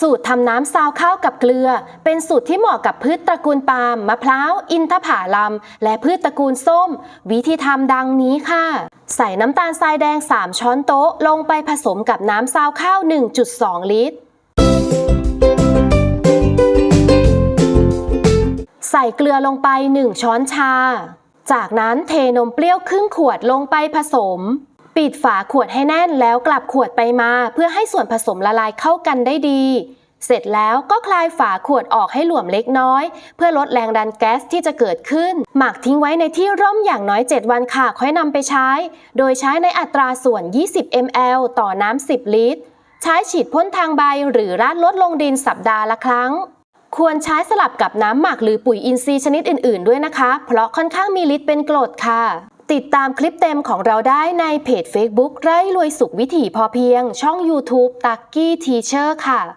สูตรทำน้ำซาวข้าวกับเกลือ เป็นสูตรที่เหมาะกับพืชตระกูลปาล์มมะพร้าว อินทผลัม และพืชตระกูลส้ม วิธีทำดังนี้ค่ะ ใส่น้ำตาลทรายแดง 3 ช้อนโต๊ะ ลงไปผสมกับน้ำซาวข้าว 1.2 ลิตร ใส่เกลือลงไป 1 ช้อนชา จากนั้นเทนมเปรี้ยวครึ่งขวดลงไปผสม ปิดฝาขวดให้แน่นแล้วกลับขวดไปมา เพื่อให้ส่วนผสมละลายเข้ากันได้ดี เสร็จแล้วก็คลายฝาขวดออกให้หลวมเล็กน้อย เพื่อลดแรงดันแก๊สที่จะเกิดขึ้น หมักทิ้งไว้ในที่ร่มอย่างน้อย 7 วันค่ะค่อยนำไปใช้ โดยใช้ในอัตราส่วน 20 ml ต่อน้ำ 10 ลิตร ใช้ฉีดพ่นทางใบหรือราดลดลงดินสัปดาห์ละครั้งควรใช้สลับกับน้ำหมักหรือปุ๋ยอินทรีย์ชนิดอื่น ๆ ด้วยนะคะ เพราะค่อนข้างมีฤทธิ์เป็นกรดค่ะ ติดตามคลิปเต็มของเราได้ในเพจ Facebook ไร่รวยสุขวิถีพอเพียง ช่อง YouTube ตักกี้ทีเชอร์ค่ะ